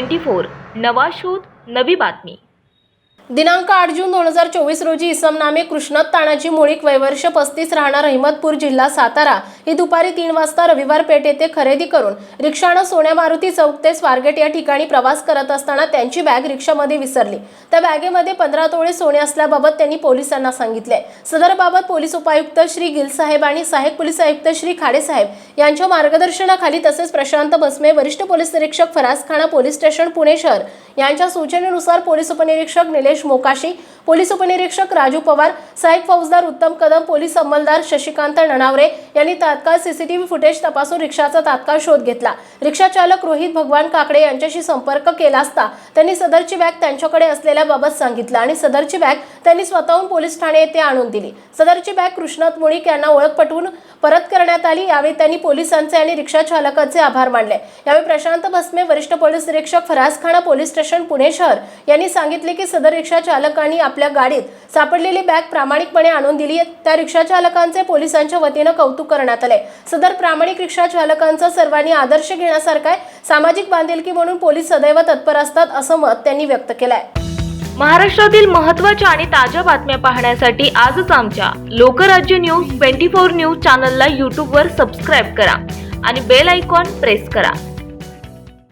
Twenty four नवा शोध नवी बातमी. दिनांक आठ जून दोन हजार चोवीस रोजी इसम नामे कृष्णत तानाजी मुळीक वैवर्ष पस्तीस राहणार अहमदपूर जिल्हा सातारा ही दुपारी तीन वाजता रविवार पेठ येथे खरेदी करून रिक्षानं सोन्या मारुती चौक ते स्वारगेट या ठिकाणी प्रवास करत असताना त्यांची बॅग रिक्षामध्ये विसरली. त्या बॅगेमध्ये पंधरा तोळे सोने असल्याबाबत त्यांनी पोलिसांना सांगितले. सदरबाबत पोलीस उपायुक्त श्री गिलसाहेब आणि सहाय्यक पोलीस आयुक्त श्री खाडेसाहेब यांच्या मार्गदर्शनाखाली तसेच प्रशांत बसमे वरिष्ठ पोलीस निरीक्षक फराज खाना पोलीस स्टेशन पुणे शहर यांच्या सूचनेनुसार पोलीस उपनिरीक्षक निलेश मोकाशी पोलीस उपनिरीक्षक राजू पवार सहाय्यक फौजदार उत्तम कदम पोलीस अंमलदार शशिकांत नणावरे यांनी तात्काळ सीसीटीव्ही फुटेज तपासून रिक्षाचा तात्काळ शोध घेतला. रिक्षा चालक रोहित भगवान काकडे यांच्याशी संपर्क केला असता त्यांनी सदरची बॅग त्यांच्याकडे असलेल्याबाबत सांगितलं आणि सदरची बॅग त्यांनी स्वतःहून पोलीस ठाणे येथे आणून दिली. सदरची बॅग कृष्णात मुळीक यांना ओळख पटवून परत करण्यात आली यावेळी त्यांनी पोलिसांचे आणि रिक्षा चालकाचे आभार मानले. यावेळी प्रशांत भस्मे वरिष्ठ पोलीस निरीक्षक फराज खाना पोलीस स्टेशन पुणे शहर यांनी सांगितले की सदर रिक्षा चालकांनी आपल्या गाडीत सापडलेली बॅग प्रामाणिकपणे आणून दिली त्या रिक्षा चालकांचे पोलिसांच्या वतीनं कौतुक करण्यात आले सदर प्रामाणिक रिक्षा चालकांचा सर्वांनी आदर्श घेण्यासारखा आहे. सामाजिक बांधिलकी म्हणून पोलीस सदैव तत्पर असतात असं मत त्यांनी व्यक्त केलंय. महाराष्ट्रातील महत्त्वाच्या आणि ताज्या बातम्या पाहण्यासाठी आजच आमच्या Lokrajya news twenty four news चॅनलला यूट्यूबवर सबस्क्राईब करा आणि बेल आयकॉन प्रेस करा.